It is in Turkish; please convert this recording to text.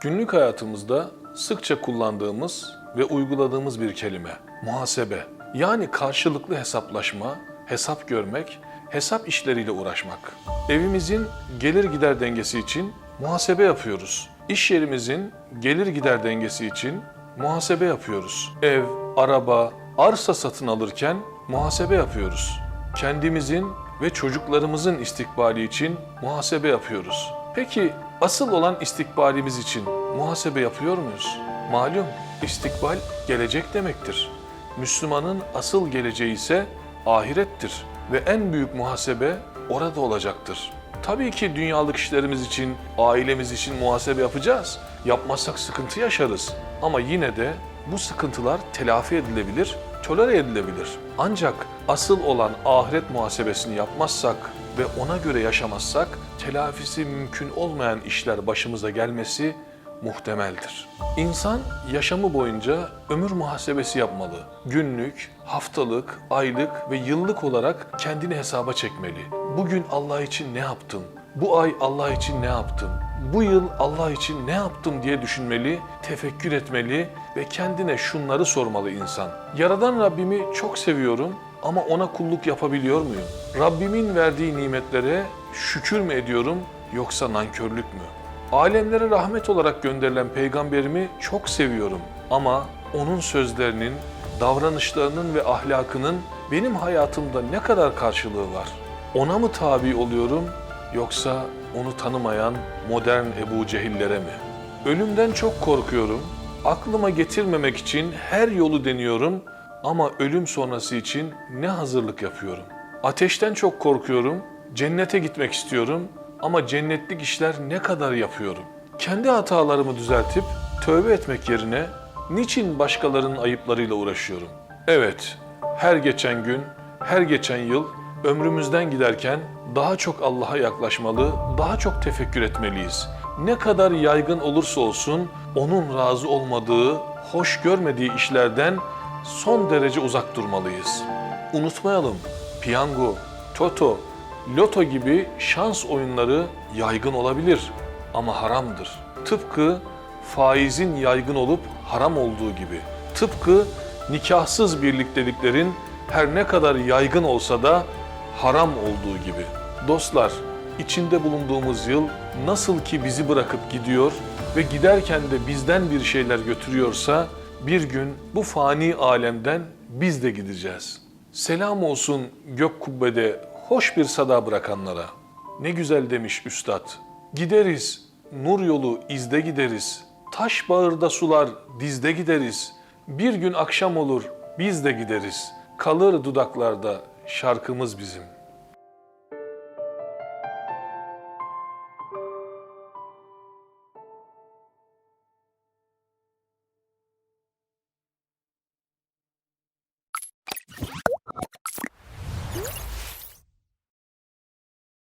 Günlük hayatımızda sıkça kullandığımız ve uyguladığımız bir kelime. Muhasebe. Yani karşılıklı hesaplaşma, hesap görmek, hesap işleriyle uğraşmak. Evimizin gelir gider dengesi için muhasebe yapıyoruz. İş yerimizin gelir gider dengesi için muhasebe yapıyoruz. Ev, araba, arsa satın alırken muhasebe yapıyoruz. Kendimizin ve çocuklarımızın istikbali için muhasebe yapıyoruz. Peki asıl olan istikbalimiz için muhasebe yapıyor muyuz? Malum istikbal gelecek demektir. Müslümanın asıl geleceği ise ahirettir ve en büyük muhasebe orada olacaktır. Tabii ki dünyalık işlerimiz için, ailemiz için muhasebe yapacağız. Yapmazsak sıkıntı yaşarız. Ama yine de bu sıkıntılar telafi edilebilir, tolere edilebilir. Ancak asıl olan ahiret muhasebesini yapmazsak ve ona göre yaşamazsak telafisi mümkün olmayan işler başımıza gelmesi muhtemeldir. İnsan yaşamı boyunca ömür muhasebesi yapmalı. Günlük, haftalık, aylık ve yıllık olarak kendini hesaba çekmeli. Bugün Allah için ne yaptım? Bu ay Allah için ne yaptım? Bu yıl Allah için ne yaptım diye düşünmeli, tefekkür etmeli ve kendine şunları sormalı insan. Yaradan Rabbimi çok seviyorum ama ona kulluk yapabiliyor muyum? Rabbimin verdiği nimetlere şükür mü ediyorum yoksa nankörlük mü? Alemlere rahmet olarak gönderilen peygamberimi çok seviyorum ama onun sözlerinin, davranışlarının ve ahlakının benim hayatımda ne kadar karşılığı var? Ona mı tabi oluyorum yoksa onu tanımayan modern Ebu Cehillere mi? Ölümden çok korkuyorum. Aklıma getirmemek için her yolu deniyorum ama ölüm sonrası için ne hazırlık yapıyorum? Ateşten çok korkuyorum. Cennete gitmek istiyorum ama cennetlik işler ne kadar yapıyorum? Kendi hatalarımı düzeltip tövbe etmek yerine niçin başkalarının ayıplarıyla uğraşıyorum? Evet, her geçen gün, her geçen yıl ömrümüzden giderken daha çok Allah'a yaklaşmalı, daha çok tefekkür etmeliyiz. Ne kadar yaygın olursa olsun onun razı olmadığı, hoş görmediği işlerden son derece uzak durmalıyız. Unutmayalım, piyango, toto, loto gibi şans oyunları yaygın olabilir ama haramdır. Tıpkı faizin yaygın olup haram olduğu gibi. Tıpkı nikahsız birlikteliklerin her ne kadar yaygın olsa da haram olduğu gibi. Dostlar, içinde bulunduğumuz yıl nasıl ki bizi bırakıp gidiyor ve giderken de bizden bir şeyler götürüyorsa bir gün bu fani alemden biz de gideceğiz. Selam olsun gök kubbede hoş bir sada bırakanlara. Ne güzel demiş üstad. Gideriz, nur yolu izde gideriz. Taş bağırda sular dizde gideriz. Bir gün akşam olur biz de gideriz. Kalır dudaklarda şarkımız bizim.''